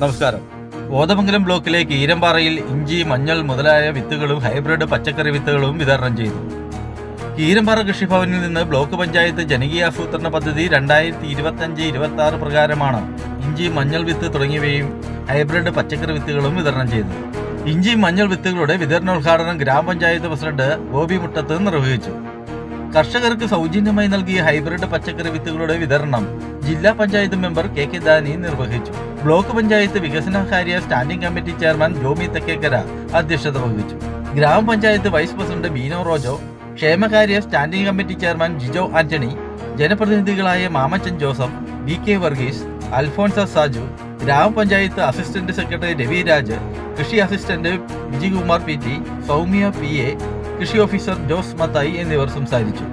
നമസ്കാരം. കോതമംഗലം ബ്ലോക്കിലെ കീരമ്പാറയിൽ ഇഞ്ചി മഞ്ഞൾ മുതലായ വിത്തുകളും ഹൈബ്രിഡ് പച്ചക്കറി വിത്തുകളും വിതരണം ചെയ്തു. കീരമ്പാറ കൃഷിഭവനിൽ നിന്ന് ബ്ലോക്ക് പഞ്ചായത്ത് ജനകീയാസൂത്രണ പദ്ധതി രണ്ടായിരത്തി ഇരുപത്തഞ്ച് ഇരുപത്തി ആറ് പ്രകാരമാണ് ഇഞ്ചി മഞ്ഞൾ വിത്ത് തുടങ്ങിയവയും ഹൈബ്രിഡ് പച്ചക്കറി വിത്തുകളും വിതരണം ചെയ്തത്. ഇഞ്ചി മഞ്ഞൾ വിത്തുകളുടെ വിതരണോദ്ഘാടനം ഗ്രാമപഞ്ചായത്ത് പ്രസിഡന്റ് ഗോപി മുട്ടത്ത് നിർവഹിച്ചു. കർഷകർക്ക് സൗജന്യമായി നൽകിയ ഹൈബ്രിഡ് പച്ചക്കറി വിത്തുകളുടെ വിതരണം ജില്ലാ panchayat member K K Dani നിർവഹിച്ചു. ബ്ലോക്ക് പഞ്ചായത്ത് വികസനകാര്യ standing committee chairman Jomy Thekkekkara അധ്യക്ഷത വഹിച്ചു. ഗ്രാമപഞ്ചായത്ത് വൈസ് പ്രസിഡന്റ് ബീനോ റോജോ ക്ഷേമകാര്യ standing committee chairman Jijo Antony ജനപ്രതിനിധികളായ Mamachan Joseph V K Varghese Alphonsa Saju ഗ്രാമപഞ്ചായത്ത് അസിസ്റ്റന്റ് സെക്രട്ടറി രവി രാജ് കൃഷി assistant Vijikumar P T Soumya P A കൃഷി ഓഫീസർ ജോസ് മത്തായി എന്നിവർ സംസാരിച്ചു.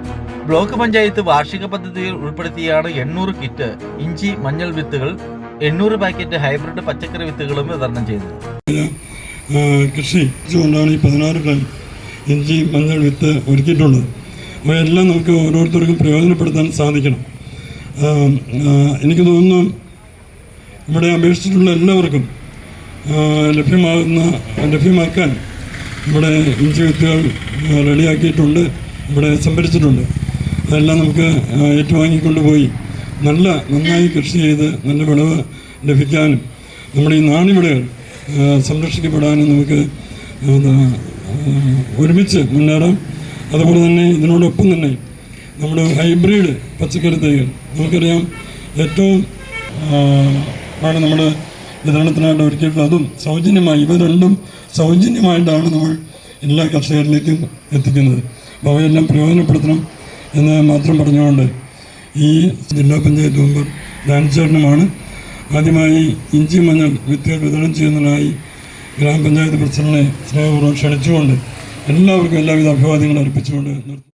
ബ്ലോക്ക് പഞ്ചായത്ത് വാർഷിക പദ്ധതിയിൽ ഉൾപ്പെടുത്തിയാണ് എണ്ണൂറ് കിറ്റ് ഇഞ്ചി മഞ്ഞൾ വിത്തുകൾ എണ്ണൂറ് പാക്കറ്റ് ഹൈബ്രിഡ് പച്ചക്കറി വിത്തുകളും വിതരണം ചെയ്തത് കൃഷി കൊണ്ടാണ് ഈ പതിനാറ് ടൺ ഇഞ്ചി മഞ്ഞൾ വിത്ത് ഒരുക്കിയിട്ടുള്ളത്. അവയെല്ലാം നമുക്ക് ഓരോരുത്തർക്കും പ്രയോജനപ്പെടുത്താൻ സാധിക്കണം. എനിക്ക് തോന്നുന്നു ഇവിടെ അപേക്ഷിച്ചിട്ടുള്ള എല്ലാവർക്കും ലഭ്യമാകുന്ന ലഭ്യമാക്കാൻ ഇവിടെ ഇഞ്ചി വിത്തുകൾ റെഡിയാക്കിയിട്ടുണ്ട് ഇവിടെ സംഭരിച്ചിട്ടുണ്ട്. അതെല്ലാം നമുക്ക് ഏറ്റുവാങ്ങിക്കൊണ്ടുപോയി. നല്ല നന്നായി കൃഷി ചെയ്ത് നല്ല വിളവ് ലഭിക്കാനും നമ്മുടെ ഈ നാണ്യവിളകൾ സംരക്ഷിക്കപ്പെടാനും നമുക്ക് ഒരുമിച്ച് മുന്നേറാം. അതുപോലെ തന്നെ ഇതിനോടൊപ്പം തന്നെ നമ്മുടെ ഹൈബ്രിഡ് പച്ചക്കറി തൈകൾ. നമുക്കറിയാം ഏറ്റവും ആണ് നമ്മുടെ വിതരണത്തിനായിട്ട് ഒരുക്കിയിട്ട് അതും സൗജന്യമായി ഇവ രണ്ടും സൗജന്യമായിട്ടാണ് നമ്മൾ എല്ലാ കർഷകരിലേക്കും എത്തിക്കുന്നത്. അപ്പോൾ അവയെല്ലാം പ്രയോജനപ്പെടുത്തണം എന്ന് മാത്രം പറഞ്ഞുകൊണ്ട് ഈ ജില്ലാ പഞ്ചായത്ത് മെമ്പർ ധ്യാനചേട്ടനുമാണ് ആദ്യമായി ഇഞ്ചി മഞ്ഞൾ വിത്തുകൾ വിതരണം ചെയ്യുന്നതിനായി ഗ്രാമപഞ്ചായത്ത് പ്രസിഡന്റിനെ സ്നേഹപൂർവം ക്ഷണിച്ചുകൊണ്ട് എല്ലാവർക്കും എല്ലാവിധ അഭിവാദ്യങ്ങളും അർപ്പിച്ചുകൊണ്ട് നിർത്തുന്നു.